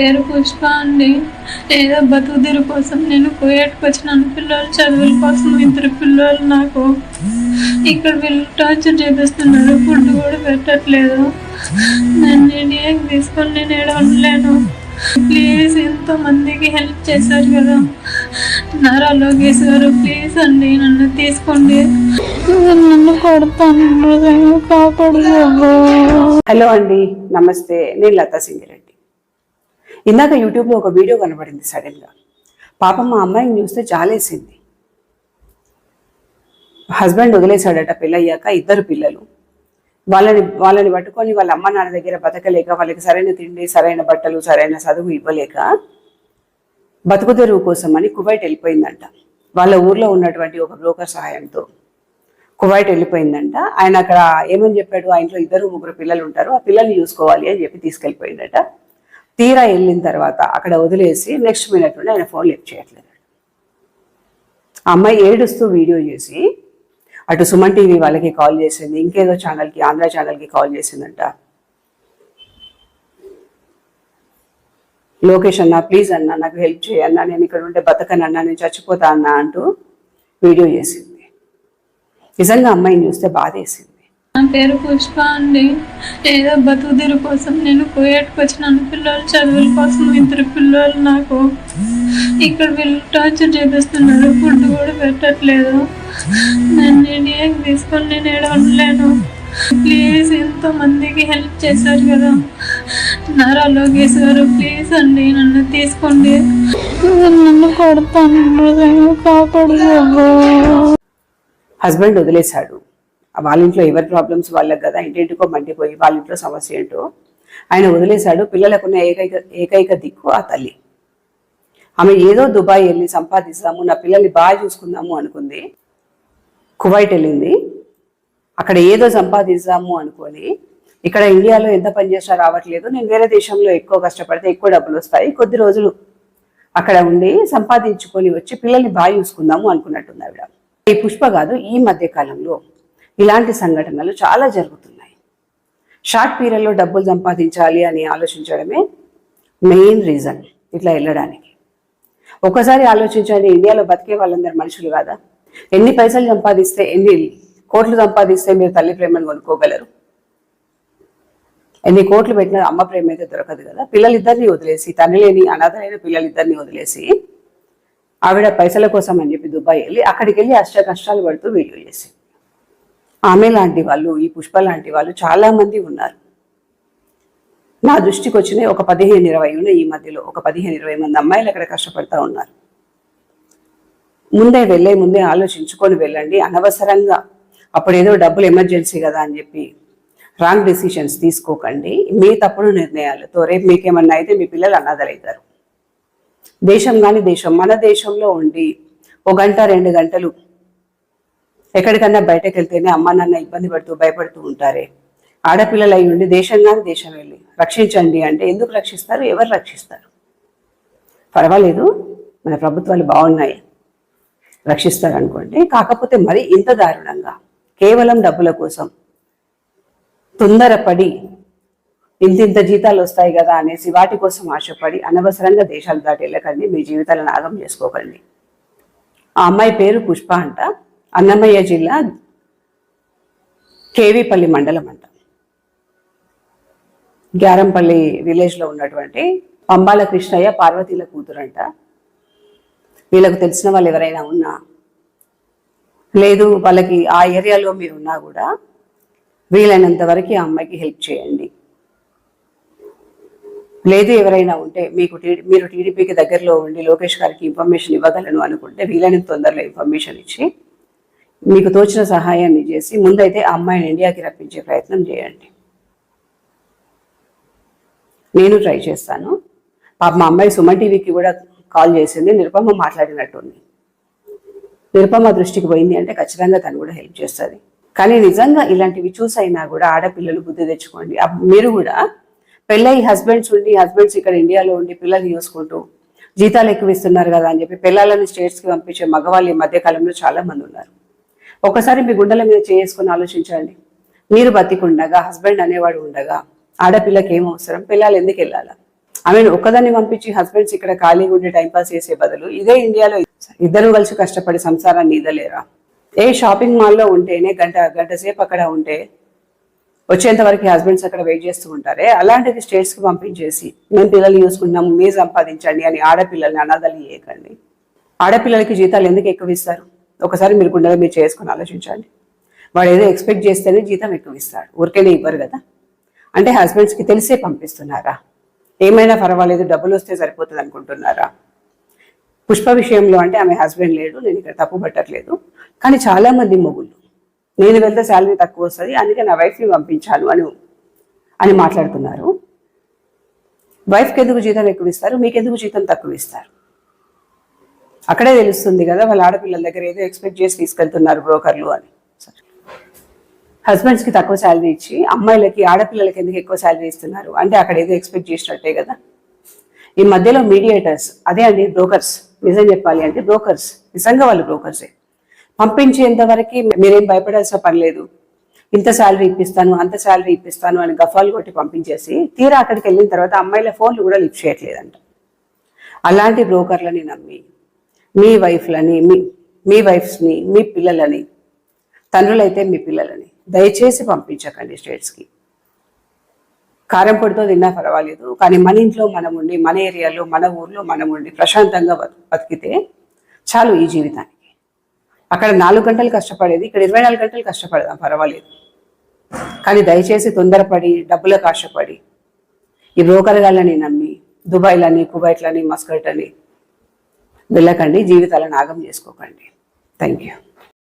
పేరు పుష్ప అండి. ఏదో బతుకుదిరి కోసం నేను కుయేట్కి వచ్చినాను. పిల్లలు చదువుల కోసం ఇద్దరు పిల్లలు నాకు. ఇక్కడ వీళ్ళు టార్చర్ చేపిస్తున్నారు. ఫుడ్ కూడా పెట్టట్లేదు. నేను ఇండియాకి తీసుకొని నేను ఏడ ఉండలేను. ప్లీజ్ ఎంతో మందికి హెల్ప్ చేశారు కదా. నారా లోకేష్ గారు ప్లీజ్ అండి నన్ను తీసుకోండి. నన్ను కొడతాను. కాపాడు హలో అండి నమస్తే. నేను లతా సింగిరెడ్డి. ఇందాక యూట్యూబ్లో ఒక వీడియో కనబడింది సడన్గా. పాపం మా అమ్మాయిని చూస్తే జాలేసింది. హస్బెండ్ వదిలేశాడట పెళ్ళయ్యాక ఇద్దరు పిల్లలు. వాళ్ళని వాళ్ళని పట్టుకొని వాళ్ళ అమ్మ నాన్న దగ్గర బతకలేక వాళ్ళకి సరైన తిండి సరైన బట్టలు సరైన చదువు ఇవ్వలేక బతుకు తెరువు కోసం అని కువైట్ వెళ్ళిపోయిందంట. వాళ్ళ ఊర్లో ఉన్నటువంటి ఒక బ్రోకర్ సహాయంతో కువైట్ వెళ్ళిపోయిందంట. ఆయన అక్కడ ఏమని చెప్పాడు? ఆ ఇంట్లో ఇద్దరు ముగ్గురు పిల్లలు ఉంటారు. ఆ పిల్లల్ని చూసుకోవాలి అని చెప్పి తీసుకెళ్ళిపోయిందట. తీరా వెళ్ళిన తర్వాత అక్కడ వదిలేసి నెక్స్ట్ మినిట్ నుండి ఆయన ఫోన్ లిఫ్ట్ చేయట్లేదు. అమ్మాయి ఏడుస్తూ వీడియో చేసి అటు సుమన్ టీవీ వాళ్ళకి కాల్ చేసింది ఇంకేదో ఛానల్కి ఆంధ్ర ఛానల్కి కాల్ చేసిందంట. లోకేష్ అన్న ప్లీజ్ అన్న నాకు హెల్ప్ చేయన్నా నేను ఇక్కడ ఉంటే బతకనన్నా నేను చచ్చిపోతా అన్నా అంటూ వీడియో చేసింది. నిజంగా అమ్మాయిని చూస్తే బాధేసింది. పేరు పుష్ప అండి. ఏదో బతుకుదీరు కోసం నేను కుయేట్కి వచ్చినాను. పిల్లలు చదువుల కోసం ఇద్దరు పిల్లలు నాకు ఇక్కడ వీళ్ళు టార్చర్ చేపిస్తున్నారు. ఫుడ్ కూడా పెట్టట్లేదు. నేను ఇండియాకి తీసుకొని నేను ఏడ ఉండలేను. ప్లీజ్ ఎంతో మందికి హెల్ప్ చేశారు కదా. నారా లోకేష్ గారు ప్లీజ్ అండి నన్ను తీసుకోండి. నన్ను కొడతాను. కాపాడు హస్బెండ్ వదిలేశాడు. వాళ్ళ ఇంట్లో ఎవరి ప్రాబ్లమ్స్ వాళ్ళకి కదా ఇంటింటికో మండిపోయి వాళ్ళ ఇంట్లో సమస్య ఏంటో. ఆయన వదిలేశాడు పిల్లలకున్న ఏకైక ఏకైక దిక్కు ఆ తల్లి. ఆమె ఏదో దుబాయ్ వెళ్ళి సంపాదిస్తాము నా పిల్లల్ని బాగా చూసుకుందాము అనుకుంది. కువైట్ వెళ్ళింది. అక్కడ ఏదో సంపాదిస్తాము అనుకొని ఇక్కడ ఇండియాలో ఎంత పని రావట్లేదు నేను వేరే దేశంలో ఎక్కువ కష్టపడితే ఎక్కువ డబ్బులు వస్తాయి కొద్ది రోజులు అక్కడ ఉండి సంపాదించుకొని వచ్చి పిల్లల్ని బాగా చూసుకుందాము అనుకున్నట్టుంది ఆవిడ. ఈ పుష్ప కాదు ఈ మధ్య కాలంలో ఇలాంటి సంఘటనలు చాలా జరుగుతున్నాయి. షార్ట్ పీరియడ్లో డబ్బులు సంపాదించాలి అని ఆలోచించడమే మెయిన్ రీజన్ ఇట్లా వెళ్ళడానికి. ఒకసారి ఆలోచించండి ఇండియాలో బతికే వాళ్ళందరూ మనుషులు కాదా? ఎన్ని పైసలు సంపాదిస్తే ఎన్ని కోట్లు సంపాదిస్తే మీరు తల్లి ప్రేమను కొనుక్కోగలరు? ఎన్ని కోట్లు పెట్టినా అమ్మ ప్రేమ అయితే దొరకదు కదా? పిల్లలిద్దరిని వదిలేసి తండ్రి లేని అనాథలైన పిల్లలిద్దరిని వదిలేసి ఆవిడ పైసల కోసం అని చెప్పి దుబాయ్ వెళ్ళి అక్కడికి వెళ్ళి అష్ట కష్టాలు పడుతూ వీడియో చేసింది. ఆమె లాంటి వాళ్ళు ఈ పుష్ప లాంటి వాళ్ళు చాలా మంది ఉన్నారు. నా దృష్టికి వచ్చినాయి ఒక పదిహేను ఇరవై ఉన్నాయి. ఈ మధ్యలో ఒక పదిహేను ఇరవై మంది అమ్మాయిలు అక్కడ కష్టపడతా ఉన్నారు. ముందే వెళ్ళే ముందే ఆలోచించుకొని వెళ్ళండి. అనవసరంగా అప్పుడేదో డబ్బులు ఎమర్జెన్సీ కదా అని చెప్పి రాంగ్ డెసిషన్స్ తీసుకోకండి. మీ తప్పుడు నిర్ణయాలతో రేపు మీకేమన్నా అయితే మీ పిల్లలు అనాథలవుతారు దేశం కానీ దేశం మన దేశంలో ఉండి ఒక గంట రెండు గంటలు ఎక్కడికన్నా బయటకు వెళ్తేనే అమ్మ నాన్న ఇబ్బంది పడుతూ భయపడుతూ ఉంటారే. ఆడపిల్లలు అయి ఉండి దేశం దేశం వెళ్ళి రక్షించండి అంటే ఎందుకు రక్షిస్తారు? ఎవరు రక్షిస్తారు? పర్వాలేదు మన ప్రభుత్వాలు బాగున్నాయి. రక్షిస్తారు అనుకోండి కాకపోతే మరి ఇంత దారుణంగా కేవలం డబ్బుల కోసం తొందరపడి ఇంతింత జీతాలు వస్తాయి కదా అనేసి వాటి కోసం ఆశపడి అనవసరంగా దేశాలు దాటి వెళ్ళకండి. మీ జీవితాలను నాగం చేసుకోకండి. ఆ అమ్మాయి పేరు పుష్ప అంట. అన్నమయ్య జిల్లా కేవీపల్లి మండలం అంట. గ్యారంపల్లి విలేజ్లో ఉన్నటువంటి పంబాల కృష్ణయ్య పార్వతీల కూతురంట. వీళ్ళకు తెలిసిన వాళ్ళు ఎవరైనా ఉన్నా లేదు వాళ్ళకి ఆ ఏరియాలో మీరు ఉన్నా కూడా వీలైనంత వరకు ఆ అమ్మాయికి హెల్ప్ చేయండి. లేదు ఎవరైనా ఉంటే మీకు టీ- మీరు టీడీపీకి దగ్గరలో ఉండి లోకేష్ గారికి ఇన్ఫర్మేషన్ ఇవ్వగలను అనుకుంటే వీలైనంత తొందరలో ఇన్ఫర్మేషన్ ఇచ్చి మీకు తోచిన సహాయాన్ని చేసి ముందైతే ఆ అమ్మాయిని ఇండియాకి రప్పించే ప్రయత్నం చేయండి. నేను ట్రై చేస్తాను. పాప మా అమ్మాయి సుమన్ టీవీకి కూడా కాల్ చేసింది. నిరుపమ్మ మాట్లాడినట్టుంది. నిరుపమ్మ దృష్టికి పోయింది అంటే ఖచ్చితంగా తను కూడా హెల్ప్ చేస్తుంది. కానీ నిజంగా ఇలాంటివి చూసైనా కూడా ఆడపిల్లలు బుద్ధి తెచ్చుకోండి. మీరు కూడా పెళ్ళై హస్బెండ్స్ ఉండి హస్బెండ్స్ ఇక్కడ ఇండియాలో ఉండి పిల్లలు చూసుకుంటూ జీతాలు ఎక్కువ ఇస్తున్నారు కదా అని చెప్పి పిల్లలని స్టేట్స్కి పంపించే మగవాళ్ళు ఈ మధ్య కాలంలో చాలా మంది ఉన్నారు. ఒకసారి మీ గుండెల మీద చేసుకుని ఆలోచించండి. మీరు బతికుండగా హస్బెండ్ అనేవాడు ఉండగా ఆడపిల్లకి ఏం అవసరం? పిల్లలు ఎందుకు వెళ్ళాలా? ఆమెను ఒక్కదాన్ని పంపించి హస్బెండ్స్ ఇక్కడ ఖాళీగా ఉండి టైంపాస్ చేసే బదులు ఇదే ఇండియాలో ఇద్దరు కలిసి కష్టపడి సంసారాన్ని ఇదలేరా ఏ షాపింగ్ మాల్లో ఉంటేనే గంట గంట సేపు అక్కడ ఉంటే వచ్చేంత వరకు హస్బెండ్స్ అక్కడ వెయిట్ చేస్తూ ఉంటారే? అలాంటిది స్టేట్స్కి పంపించేసి మేము పిల్లలు చూసుకుంటాం మీరు సంపాదించండి అని ఆడపిల్లల్ని అనాథలు చేయకండి ఆడపిల్లలకి జీతాలు ఎందుకు ఎక్కువ ఇస్తారు? ఒకసారి మీరు గుండెలో మీరు చేసుకుని ఆలోచించండి. వాడు ఏదో ఎక్స్పెక్ట్ చేస్తేనే జీతం ఎక్కువ ఇస్తాడు ఊరికేనే ఇవ్వరు కదా. అంటే హస్బెండ్స్కి తెలిసే పంపిస్తున్నారా? ఏమైనా పర్వాలేదు డబ్బులు వస్తే సరిపోతుంది అనుకుంటున్నారా? పుష్ప విషయంలో అంటే ఆమె హస్బెండ్ లేడు నేను ఇక్కడ తప్పు పట్టట్లేదు. కానీ చాలా మంది మొగుళ్ళు నేను వెళ్తే శాలరీ తక్కువ వస్తుంది అందుకే నా వైఫ్ని పంపించాను అని అని మాట్లాడుతున్నారు. వైఫ్కి ఎందుకు జీతం ఎక్కువ ఇస్తారు మీకెందుకు జీతం తక్కువ ఇస్తారు అక్కడే తెలుస్తుంది కదా వాళ్ళ ఆడపిల్లల దగ్గర ఏదో ఎక్స్పెక్ట్ చేసి తీసుకెళ్తున్నారు బ్రోకర్లు అని. హస్బెండ్స్కి తక్కువ శాలరీ ఇచ్చి అమ్మాయిలకి ఆడపిల్లలకి ఎందుకు ఎక్కువ శాలరీ ఇస్తున్నారు? అంటే అక్కడ ఏదో ఎక్స్పెక్ట్ చేసినట్టే కదా. ఈ మధ్యలో మీడియేటర్స్ అదే అండి బ్రోకర్స్ నిజం చెప్పాలి అంటే బ్రోకర్స్ నిజంగా వాళ్ళు బ్రోకర్సే పంపించేంత వరకు మీరేం భయపడాల్సిన పని లేదు. ఇంత శాలరీ ఇప్పిస్తాను అంత శాలరీ ఇప్పిస్తాను అని గఫాలు కొట్టి పంపించేసి తీరా అక్కడికి వెళ్ళిన తర్వాత అమ్మాయిల ఫోన్లు కూడా లిఫ్ట్ చేయట్లేదంట. అలాంటి బ్రోకర్లని నమ్మి మీ వైఫ్లని మీ మీ వైఫ్స్ని మీ పిల్లలని తండ్రులైతే మీ పిల్లలని దయచేసి పంపించకండి స్టేట్స్కి. కారం పొడితో తిన్నా పర్వాలేదు కానీ మన ఇంట్లో మనం ఉండి మన ఏరియాలో మన ఊర్లో మనం ఉండి ప్రశాంతంగా బతికితే చాలు ఈ జీవితానికి. అక్కడ నాలుగు గంటలు కష్టపడేది ఇక్కడ ఇరవై నాలుగు గంటలు కష్టపడదాం పర్వాలేదు. కానీ దయచేసి తొందరపడి డబ్బులకు ఆశపడి ఈ బ్రోకర్గాళ్ళని నమ్మి దుబాయ్లని కువైట్లని మస్కట్ అని వెళ్ళకండి జీవితాలను ఆగం చేసుకోకండి. Thank you